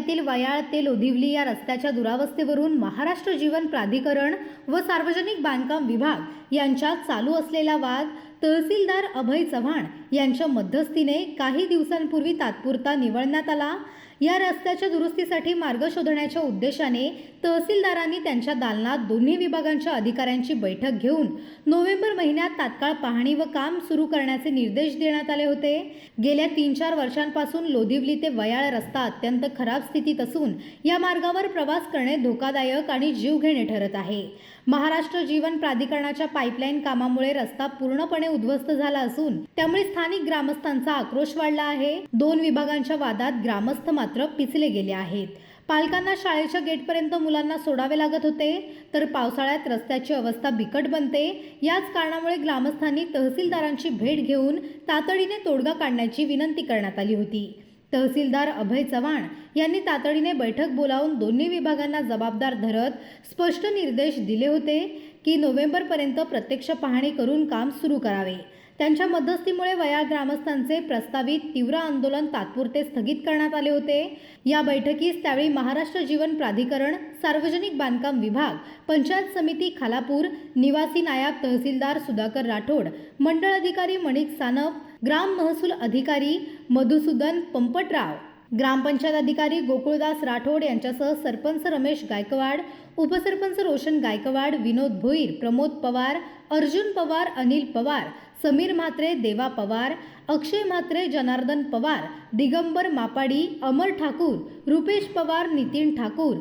तालुक्यातील वयाळ ते लोधिवली या रस्त्याच्या दुरावस्थेवरून महाराष्ट्र जीवन प्राधिकरण व सार्वजनिक बांधकाम विभाग यांच्यात चालू असलेला वाद तहसीलदार अभय चव्हाण यांच्या मध्यस्थीने काही दिवसांपूर्वी तात्पुरता निवळण्यात आला. या रस्त्याच्या दुरुस्तीसाठी मार्ग शोधण्याच्या उद्देशाने तहसीलदारांनी त्यांच्या दालनात दोन्ही विभागांच्या अधिकाऱ्यांची बैठक घेऊन नोव्हेंबर महिन्यात तात्काळ पाहणी व काम सुरू करण्याचे निर्देश देण्यात आले होते. गेल्या तीन चार वर्षांपासून लोधिवली ते वयाळ रस्ता अत्यंत खराब स्थितीत असून या मार्गावर प्रवास करणे धोकादायक आणि जीवघेणे ठरत आहे. महाराष्ट्र जीवन प्राधिकरणाच्या पाईपलाईन कामामुळे रस्ता पूर्णपणे उद्ध्वस्त झाला असून त्यामुळे स्थानिक ग्रामस्थांचा आक्रोश वाढला आहे. दोन विभागांच्या वादात ग्रामस्थ मात्र पिचले गेले आहेत. पालकांना शाळेच्या गेटपर्यंत मुलांना सोडावे लागत होते तर पावसाळ्यात रस्त्याची अवस्था बिकट बनते. याच कारणामुळे ग्रामस्थांनी तहसीलदारांची भेट घेऊन तातडीने तोडगा काढण्याची विनंती करण्यात आली होती. तहसीलदार अभय चव्हाण यांनी तातडीने बैठक बोलावून दोन्ही विभागांना जबाबदार धरत स्पष्ट निर्देश दिले होते की नोव्हेंबरपर्यंत प्रत्यक्ष पाहणी करून काम सुरू करावे. त्यांच्या मध्यस्थीमुळे वया ग्रामस्थांचे प्रस्तावित तीव्र आंदोलन तात्पुरते स्थगित करण्यात आले होते. या बैठकीस त्यावेळी महाराष्ट्र जीवन प्राधिकरण सार्वजनिक बांधकाम विभाग पंचायत समिती खालापूर निवासी नायब तहसीलदार सुधाकर राठोड मंडळ अधिकारी मणिक सानप ग्राम महसूल अधिकारी मधुसूदन पंपटराव ग्रामपंचायत अधिकारी गोकुळदास राठोड यांच्यासह सरपंच रमेश गायकवाड उपसरपंच रोशन गायकवाड विनोद भोईर प्रमोद पवार अर्जुन पवार अनिल पवार समीर म्हात्रे देवा पवार अक्षय म्हात्रे जनार्दन पवार दिगंबर मापाडी अमर ठाकूर रुपेश पवार नितीन ठाकूर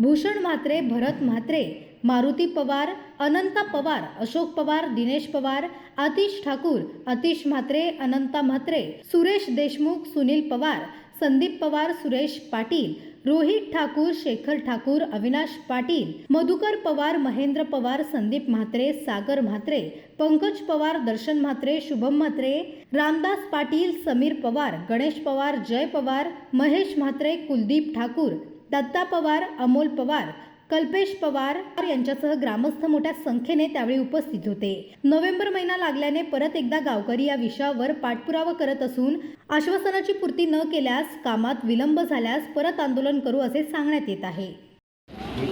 भूषण म्हात्रे भरत म्हात्रे मारुती पवार अनंता पवार अशोक पवार दिनेश पवार आतिश ठाकूर आतिश म्हात्रे अनंता म्हात्रे सुरेश देशमुख सुनील पवार संदीप पवार सुरेश पाटील रोहित ठाकूर शेखर ठाकूर अविनाश पाटील मधुकर पवार महेंद्र पवार संदीप म्हात्रे सागर म्हात्रे पंकज पवार दर्शन म्हात्रे शुभम म्हात्रे रामदास पाटील समीर पवार गणेश पवार जय पवार महेश म्हात्रे कुलदीप ठाकूर दत्ता पवार अमोल पवार कल्पेश पवार यांच्यासह ग्रामस्थ मोठ्या संख्येने त्यावेळी उपस्थित होते. नोव्हेंबर महिना लागल्याने परत एकदा गावकरी या विषयावर पाठपुरावा करत असून आश्वासनाची पूर्ती न केल्यास कामात विलंब झाल्यास परत आंदोलन करू असे सांगण्यात येत आहे.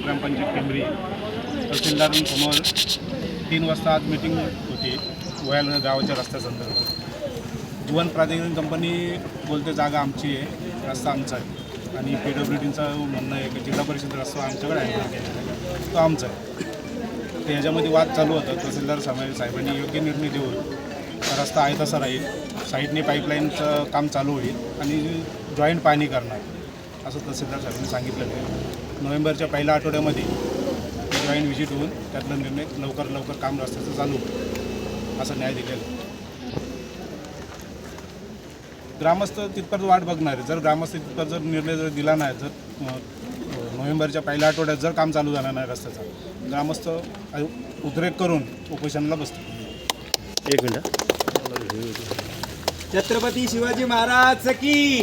ग्रामपंचायत केंद्री तहसीलदारांसमोर तीन वाजता आज मीटिंग होती. वयाल गावाच्या रस्त्यासंदर्भात जीवन प्राधिकरण कंपनी बोलते जागा आमची आहे रस्ता आमचा आहे. आणि पी डब्ल्यू डीचं म्हणणं आहे की जिल्हा परिषद रस्ता आमच्याकडे आहे तो आमचा आहे. तर याच्यामध्ये वाद चालू होता. तहसीलदार साहेब साहेबांनी योग्य निर्णय देऊन रस्ता आहे तसा राहील. साईडने पाईपलाईनचं काम चालू होईल आणि जॉईंट पाहणी करणार. असं तहसीलदार साहेबांनी सांगितलेलं आहे नोव्हेंबरच्या पहिल्या आठवड्यामध्ये जॉईंट व्हिजिट होऊन त्यातला निर्णय लवकर लवकर काम रस्त्याचं चालू होईल. न्याय दिलेला आहे. ग्रामस्थ तिथपर्यंत वाट बघणार आहे. जर ग्रामस्थ तिथपर्यंत जर निर्णय जर दिला नाही जर नोव्हेंबरच्या पहिल्या आठवड्यात जर काम चालू झालं नाही रस्त्याचं ग्रामस्थ उद्रेक करून उपोषणाला बसतील. एक मिनिट. छत्रपती शिवाजी महाराज की